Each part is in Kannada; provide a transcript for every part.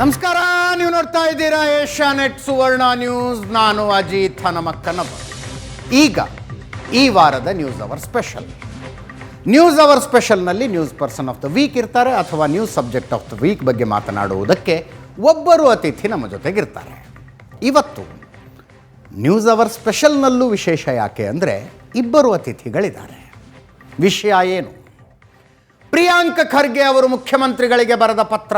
ನಮಸ್ಕಾರ, ನೀವು ನೋಡ್ತಾ ಇದ್ದೀರಾ ಏಷ್ಯಾ ನೆಟ್ ಸುವರ್ಣ ನ್ಯೂಸ್. ನಾನು ಅಜಿತ್ ಹನಮಕ್ಕನವ ಈಗ ಈ ವಾರದ news hour special. News hour ಸ್ಪೆಷಲ್ನಲ್ಲಿ news person of the week ಇರ್ತಾರೆ ಅಥವಾ news subject of the week ಬಗ್ಗೆ ಮಾತನಾಡುವುದಕ್ಕೆ ಒಬ್ಬರು ಅತಿಥಿ ನಮ್ಮ ಜೊತೆಗಿರ್ತಾರೆ. ಇವತ್ತು ನ್ಯೂಸ್ ಅವರ್ ಸ್ಪೆಷಲ್ನಲ್ಲೂ ವಿಶೇಷ ಯಾಕೆ ಅಂದರೆ ಇಬ್ಬರು ಅತಿಥಿಗಳಿದ್ದಾರೆ. ವಿಷಯ ಏನು? ಪ್ರಿಯಾಂಕ ಖರ್ಗೆ ಅವರು ಮುಖ್ಯಮಂತ್ರಿಗಳಿಗೆ ಬರೆದ ಪತ್ರ.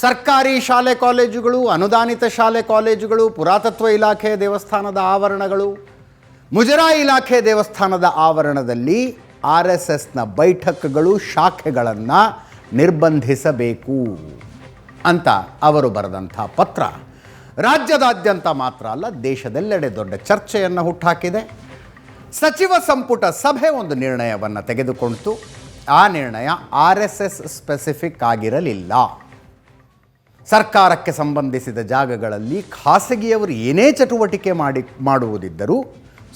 ಸರ್ಕಾರಿ ಶಾಲೆ ಕಾಲೇಜುಗಳು, ಅನುದಾನಿತ ಶಾಲೆ ಕಾಲೇಜುಗಳು, ಪುರಾತತ್ವ ಇಲಾಖೆ ದೇವಸ್ಥಾನದ ಆವರಣಗಳು. ಮುಜರಾಯಿ ಇಲಾಖೆ ದೇವಸ್ಥಾನದ ಆವರಣದಲ್ಲಿ ಆರ್ ಎಸ್ ಎಸ್ನ ಬೈಠಕ್ಗಳು, ಶಾಖೆಗಳನ್ನು ನಿರ್ಬಂಧಿಸಬೇಕು ಅಂತ ಅವರು ಬರೆದಂಥ ಪತ್ರ. ರಾಜ್ಯದಾದ್ಯಂತ ಮಾತ್ರ ಅಲ್ಲ, ದೇಶದೆಲ್ಲೆಡೆ ದೊಡ್ಡ ಚರ್ಚೆಯನ್ನು ಹುಟ್ಟಾಕಿದೆ ಸಚಿವ ಸಂಪುಟ ಸಭೆ ಒಂದು ನಿರ್ಣಯವನ್ನು ತೆಗೆದುಕೊಂಡಿತು. ಆ ನಿರ್ಣಯ ಆರ್ ಎಸ್ ಎಸ್ ಸ್ಪೆಸಿಫಿಕ್ ಆಗಿರಲಿಲ್ಲ. ಸರ್ಕಾರಕ್ಕೆ ಸಂಬಂಧಿಸಿದ ಜಾಗಗಳಲ್ಲಿ ಖಾಸಗಿಯವರು ಏನೇ ಚಟುವಟಿಕೆ ಮಾಡಿ ಮಾಡುವುದಿದ್ದರೂ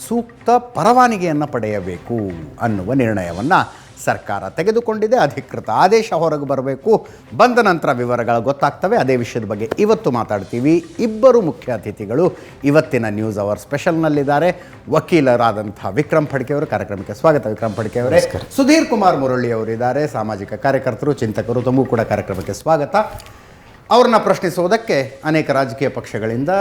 ಸೂಕ್ತ ಪರವಾನಗಿಯನ್ನು ಪಡೆಯಬೇಕು ಅನ್ನುವ ನಿರ್ಣಯವನ್ನು ಸರ್ಕಾರ ತೆಗೆದುಕೊಂಡಿದೆ. ಅಧಿಕೃತ ಆದೇಶ ಹೊರಗೆ ಬರಬೇಕು. ಬಂದ ನಂತರ ವಿವರಗಳು ಗೊತ್ತಾಗ್ತವೆ. ಅದೇ ವಿಷಯದ ಬಗ್ಗೆ ಇವತ್ತು ಮಾತಾಡ್ತೀವಿ. ಇಬ್ಬರು ಮುಖ್ಯ ಅತಿಥಿಗಳು ಇವತ್ತಿನ ನ್ಯೂಸ್ ಅವರ್ ಸ್ಪೆಷಲ್ನಲ್ಲಿದ್ದಾರೆ ವಕೀಲರಾದಂಥ ವಿಕ್ರಮ್ ಫಡ್ಕೆ ಅವರು ಕಾರ್ಯಕ್ರಮಕ್ಕೆ ಸ್ವಾಗತ. ವಿಕ್ರಮ್ ಫಡ್ಕೆ ಅವರೇ. ಸುಧೀರ್ ಕುಮಾರ್ ಮುರಳಿ ಅವರಿದ್ದಾರೆ. ಸಾಮಾಜಿಕ ಕಾರ್ಯಕರ್ತರು ಚಿಂತಕರು ತಮಗೂ ಕೂಡ ಕಾರ್ಯಕ್ರಮಕ್ಕೆ ಸ್ವಾಗತ. ಅವ್ರನ್ನ ಪ್ರಶ್ನಿಸುವುದಕ್ಕೆ ಅನೇಕ ರಾಜಕೀಯ ಪಕ್ಷಗಳಿಂದ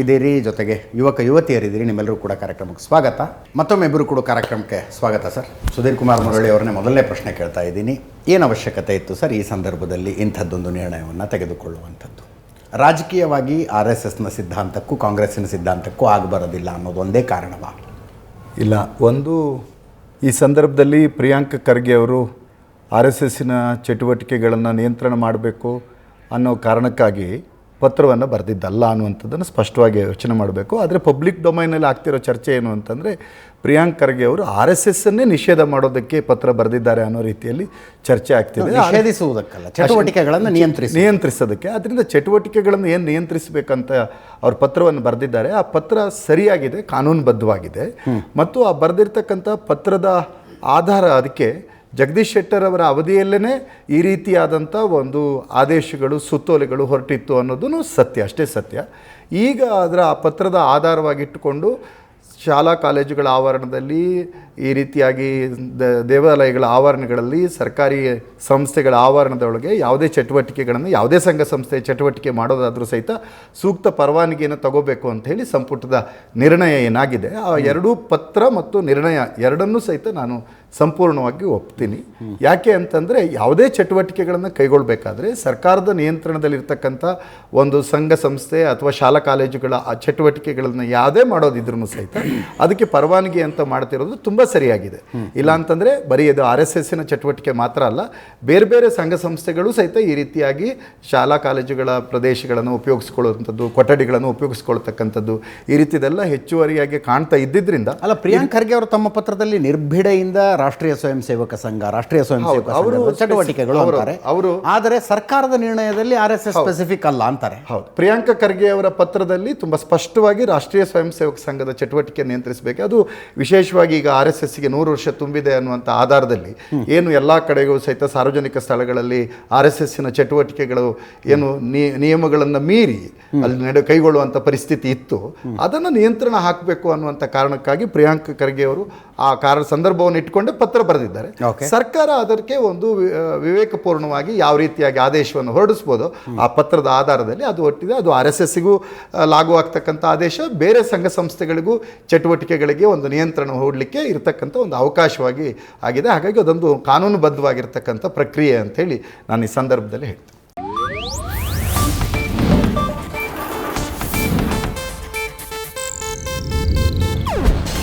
ಇದ್ದೀರಿ. ಜೊತೆಗೆ ಯುವಕ ಯುವತಿಯರಿದ್ದೀರಿ. ನಿಮ್ಮೆಲ್ಲರೂ ಕೂಡ ಕಾರ್ಯಕ್ರಮಕ್ಕೆ ಸ್ವಾಗತ. ಮತ್ತೊಮ್ಮೆ ಇಬ್ಬರು ಕೂಡ ಕಾರ್ಯಕ್ರಮಕ್ಕೆ ಸ್ವಾಗತ, ಸರ್. ಸುಧೀರ್ ಕುಮಾರ್ ಮುರಳಿ ಅವ್ರನ್ನೇ ಮೊದಲನೇ ಪ್ರಶ್ನೆ ಕೇಳ್ತಾ ಇದ್ದೀನಿ. ಏನು ಅವಶ್ಯಕತೆ ಇತ್ತು, ಸರ್, ಈ ಸಂದರ್ಭದಲ್ಲಿ ಇಂಥದ್ದೊಂದು ನಿರ್ಣಯವನ್ನು ತೆಗೆದುಕೊಳ್ಳುವಂಥದ್ದು? ರಾಜಕೀಯವಾಗಿ ಆರ್ ಎಸ್ ಎಸ್ನ ಸಿದ್ಧಾಂತಕ್ಕೂ ಕಾಂಗ್ರೆಸ್ಸಿನ ಸಿದ್ಧಾಂತಕ್ಕೂ ಆಗಬರೋದಿಲ್ಲ ಅನ್ನೋದು ಒಂದೇ ಕಾರಣವಾ? ಇಲ್ಲ, ಒಂದು ಈ ಸಂದರ್ಭದಲ್ಲಿ ಪ್ರಿಯಾಂಕ ಖರ್ಗೆ ಅವರು ಆರ್ ಎಸ್ ಎಸ್ಸಿನ ಚಟುವಟಿಕೆಗಳನ್ನು ನಿಯಂತ್ರಣ ಮಾಡಬೇಕು ಅನ್ನೋ ಕಾರಣಕ್ಕಾಗಿ ಪತ್ರವನ್ನು ಬರೆದಿದ್ದಲ್ಲ ಅನ್ನುವಂಥದ್ದನ್ನು ಸ್ಪಷ್ಟವಾಗಿ ಯೋಚನೆ ಮಾಡಬೇಕು. ಆದರೆ ಪಬ್ಲಿಕ್ ಡೊಮೈನಲ್ಲಿ ಆಗ್ತಿರೋ ಚರ್ಚೆ ಏನು ಅಂತಂದರೆ ಪ್ರಿಯಾಂಕ್ ಖರ್ಗೆ ಅವರು ಆರ್ ಎಸ್ ಎಸ್ಸನ್ನೇ ನಿಷೇಧ ಮಾಡೋದಕ್ಕೆ ಪತ್ರ ಬರೆದಿದ್ದಾರೆ ಅನ್ನೋ ರೀತಿಯಲ್ಲಿ ಚರ್ಚೆ ಆಗ್ತಿದೆ. ನಿಷೇಧಿಸುವುದಕ್ಕಲ್ಲ ಚಟುವಟಿಕೆಗಳನ್ನು ನಿಯಂತ್ರಿಸಿ ನಿಯಂತ್ರಿಸೋದಕ್ಕೆ. ಅದರಿಂದ ಚಟುವಟಿಕೆಗಳನ್ನು ಏನು ನಿಯಂತ್ರಿಸಬೇಕಂತ ಅವ್ರ ಪತ್ರವನ್ನು ಬರೆದಿದ್ದಾರೆ. ಆ ಪತ್ರ ಸರಿಯಾಗಿದೆ ಕಾನೂನುಬದ್ಧವಾಗಿದೆ. ಮತ್ತು ಆ ಬರೆದಿರ್ತಕ್ಕಂಥ ಪತ್ರದ ಆಧಾರ ಅದಕ್ಕೆ ಜಗದೀಶ್ ಶೆಟ್ಟರ್ ಅವರ ಅವಧಿಯಲ್ಲೇ ಈ ರೀತಿಯಾದಂಥ ಒಂದು ಆದೇಶಗಳು ಸುತ್ತೋಲೆಗಳು ಹೊರಟಿತ್ತು ಅನ್ನೋದು ಸತ್ಯ ಅಷ್ಟೇ ಸತ್ಯ. ಈಗ ಅದರ ಆ ಪತ್ರದ ಆಧಾರವಾಗಿಟ್ಟುಕೊಂಡು ಶಾಲಾ ಕಾಲೇಜುಗಳ ಆವರಣದಲ್ಲಿ ಈ ರೀತಿಯಾಗಿ ದೇವಾಲಯಗಳ ಆವರಣಗಳಲ್ಲಿ ಸರ್ಕಾರಿ ಸಂಸ್ಥೆಗಳ ಆವರಣದೊಳಗೆ ಯಾವುದೇ ಚಟುವಟಿಕೆಗಳನ್ನು ಯಾವುದೇ ಸಂಘ ಸಂಸ್ಥೆ ಚಟುವಟಿಕೆ ಮಾಡೋದಾದರೂ ಸಹಿತ ಸೂಕ್ತ ಪರವಾನಗಿಯನ್ನು ತಗೋಬೇಕು ಅಂತ ಹೇಳಿ ಸಂಪುಟದ ನಿರ್ಣಯ ಏನಾಗಿದೆ ಆ ಎರಡೂ ಪತ್ರ ಮತ್ತು ನಿರ್ಣಯ ಎರಡನ್ನೂ ಸಹಿತ ನಾನು ಸಂಪೂರ್ಣವಾಗಿ ಒಪ್ತೀನಿ. ಯಾಕೆ ಅಂತಂದರೆ ಯಾವುದೇ ಚಟುವಟಿಕೆಗಳನ್ನು ಕೈಗೊಳ್ಳಬೇಕಾದ್ರೆ ಸರ್ಕಾರದ ನಿಯಂತ್ರಣದಲ್ಲಿರ್ತಕ್ಕಂಥ ಒಂದು ಸಂಘ ಸಂಸ್ಥೆ ಅಥವಾ ಶಾಲಾ ಕಾಲೇಜುಗಳ ಆ ಚಟುವಟಿಕೆಗಳನ್ನು ಯಾವುದೇ ಮಾಡೋದಿದ್ರೂ ಸಹಿತ ಅದಕ್ಕೆ ಪರವಾನಗಿ ಅಂತ ಮಾಡ್ತಿರೋದು ತುಂಬ ಸರಿಯಾಗಿದೆ. ಇಲ್ಲ ಅಂತಂದರೆ ಬರೀ ಇದು ಆರ್ ಎಸ್ ಎಸ್ಸಿನ ಚಟುವಟಿಕೆ ಮಾತ್ರ ಅಲ್ಲ, ಬೇರೆ ಬೇರೆ ಸಂಘ ಸಂಸ್ಥೆಗಳು ಸಹಿತ ಈ ರೀತಿಯಾಗಿ ಶಾಲಾ ಕಾಲೇಜುಗಳ ಪ್ರದೇಶಗಳನ್ನು ಉಪಯೋಗಿಸ್ಕೊಳ್ಳುವಂಥದ್ದು, ಕೊಠಡಿಗಳನ್ನು ಉಪಯೋಗಿಸ್ಕೊಳ್ತಕ್ಕಂಥದ್ದು ಈ ರೀತಿದೆಲ್ಲ ಹೆಚ್ಚುವರಿಯಾಗಿ ಕಾಣ್ತಾ ಇದ್ದಿದ್ದರಿಂದ ಅಲ್ಲ, ಪ್ರಿಯಾಂಕ್ ಖರ್ಗೆ ಅವರು ತಮ್ಮ ಪತ್ರದಲ್ಲಿ ನಿರ್ಭಿಡೆಯಿಂದ ರಾಷ್ಟ್ರೀಯ ಸ್ವಯಂ ಸೇವಕ ಸಂಘ ರಾಷ್ಟ್ರೀಯ ಸ್ವಯಂ ಸೇವಕ ಅವರು ಚಟುವಟಿಕೆಗಳು ಅವರು- ಅಂತಾರೆ. ಅವರು- ಆದರೆ ಸರ್ಕಾರದ ನಿರ್ಣಯದಲ್ಲಿ ಆರ್ ಎಸ್ ಎಸ್ ಸ್ಪೆಸಿಫಿಕ್ ಅಲ್ಲ ಅಂತಾರೆ. ಹೌದು. ಪ್ರಿಯಾಂಕ ಖರ್ಗೆ ಅವರ ಪತ್ರದಲ್ಲಿ ತುಂಬಾ ಸ್ಪಷ್ಟವಾಗಿ ರಾಷ್ಟ್ರೀಯ ಸ್ವಯಂ ಸೇವಕ ಸಂಘದ ಚಟುವಟಿಕೆ ನಿಯಂತ್ರಿಸಬೇಕು. ಅದು ವಿಶೇಷವಾಗಿ ಈಗ ಆರ್ ಎಸ್ ಎಸ್ಗೆ ನೂರು ವರ್ಷ ತುಂಬಿದೆ ಅನ್ನುವಂಥ ಆಧಾರದಲ್ಲಿ ಏನು ಎಲ್ಲ ಕಡೆಗೂ ಸಹಿತ ಸಾರ್ವಜನಿಕ ಸ್ಥಳಗಳಲ್ಲಿ ಆರ್ ಎಸ್ ಎಸ್ಸಿನ ಚಟುವಟಿಕೆಗಳು ಏನು ನಿಯಮಗಳನ್ನು ಮೀರಿ ಅಲ್ಲಿ ನಡೆ ಕೈಗೊಳ್ಳುವಂಥ ಪರಿಸ್ಥಿತಿ ಇತ್ತು. ಅದನ್ನು ನಿಯಂತ್ರಣ ಹಾಕಬೇಕು ಅನ್ನುವಂಥ ಕಾರಣಕ್ಕಾಗಿ ಪ್ರಿಯಾಂಕ ಖರ್ಗೆ ಅವರು ಆ ಕಾರ ಸಂದರ್ಭವನ್ನು ಇಟ್ಕೊಂಡೆ ಪತ್ರ ಬರೆದಿದ್ದಾರೆ. ಸರ್ಕಾರ ಅದಕ್ಕೆ ಒಂದು ವಿವೇಕಪೂರ್ಣವಾಗಿ ಯಾವ ರೀತಿಯಾಗಿ ಆದೇಶವನ್ನು ಹೊರಡಿಸ್ಬೋದು ಆ ಪತ್ರದ ಆಧಾರದಲ್ಲಿ ಅದು ಒಟ್ಟಿದೆ ಅದು ಆರ್ ಎಸ್ ಎಸ್ಸಿಗೂ ಲಾಗು ಆಗ್ತಕ್ಕಂಥ ಆದೇಶ ಬೇರೆ ಸಂಘ ಸಂಸ್ಥೆಗಳಿಗೂ ಚಟುವಟಿಕೆಗಳಿಗೆ ಒಂದು ನಿಯಂತ್ರಣ ಹೂಡಲಿಕ್ಕೆ ಇರತಕ್ಕಂಥ ಒಂದು ಅವಕಾಶವಾಗಿ ಆಗಿದೆ. ಹಾಗಾಗಿ ಅದೊಂದು ಕಾನೂನುಬದ್ಧವಾಗಿರ್ತಕ್ಕಂಥ ಪ್ರಕ್ರಿಯೆ ಅಂತ ಹೇಳಿ ನಾನು ಈ ಸಂದರ್ಭದಲ್ಲಿ ಹೇಳ್ತೀನಿ.